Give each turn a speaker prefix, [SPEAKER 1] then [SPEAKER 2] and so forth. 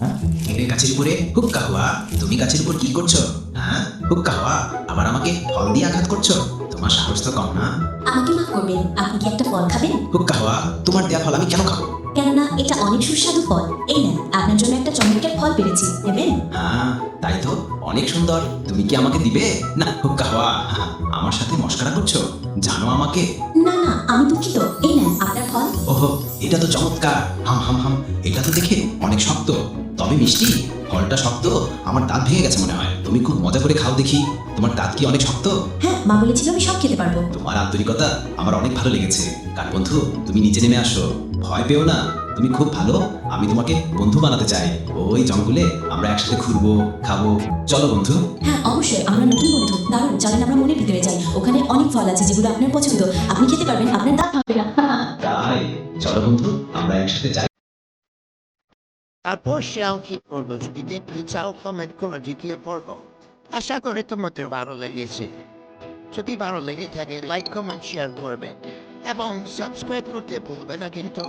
[SPEAKER 1] হ্যাঁ? এদের গাছের উপরে হুক্কা হওয়া তুমি গাছের উপর কি করছ? হ্যাঁ? হুক্কা হওয়া আবার আমাকে ফল দিয়ে আঘাত করছ? তোমার সাহস তো কম না?
[SPEAKER 2] আমাকে মাফ করবেন আপনি কি একটা ফল খাবেন?
[SPEAKER 1] হুক্কা হওয়া তোমার দেয়া ফল আমি কেন খাব?
[SPEAKER 2] কেননা এটা অনেক সুস্বাদু ফল। এই নেন আপনার জন্য একটা চমৎকার ফল পেরেছি। নেবেন?
[SPEAKER 1] হ্যাঁ তাই তো। অনেক সুন্দর। তুমি কি আমাকে দিবে? না হুক্কা হওয়া হ্যাঁ, আমার সাথে মস্করা করছ? জানো আমাকে?
[SPEAKER 2] না না আমি দুঃখিত। এই নেন আপনার ফল।
[SPEAKER 1] ওহো এটা তো চমৎকার। হাম হাম হাম। এটা তো দেখে অনেক শক্ত। তবে মিষ্টি ফলটা শক্ত আমার দাঁত ভেঙে গেছে মনে হয়। তুমি খুব মজা করে খাও দেখি তোমার দাঁত কি অনেক শক্ত?
[SPEAKER 2] হ্যাঁ মা বলেছিল আমি সব খেতে পারব।
[SPEAKER 1] তোমার আন্তরিকতা আমার অনেক ভালো লেগেছে। কার বন্ধু তুমি নিচে নেমে আসো। ভয় পেও না তুমি খুব ভালো আমি তোমাকে বন্ধু বানাতে চাই। ওই জঙ্গলে আমরা একসাথে ঘুরবো খাব। চলো বন্ধু।
[SPEAKER 2] হ্যাঁ অবশ্যই আমরা নতুন বন্ধু। দারুণ চলেন আমরা মনের ভিতরে যাই। ওখানে অনেক ফল আছে যেগুলো আপনার পছন্দ। আপনি খেতে পারবেন আপনার দাঁত ভাঙবে না।
[SPEAKER 1] তাই চলো বন্ধু আমরা একসাথে যাই।
[SPEAKER 3] তারপর সে কি করব যদি দেখতে চাও কমেন্ট করে দ্বিতীয় পর্ব আশা করি তোমাদের ভালো লেগেছে যদি ভালো লেগে থাকে লাইক কমেন্ট শেয়ার করবে এবং সাবস্ক্রাইব করতে ভুলবে না কিন্তু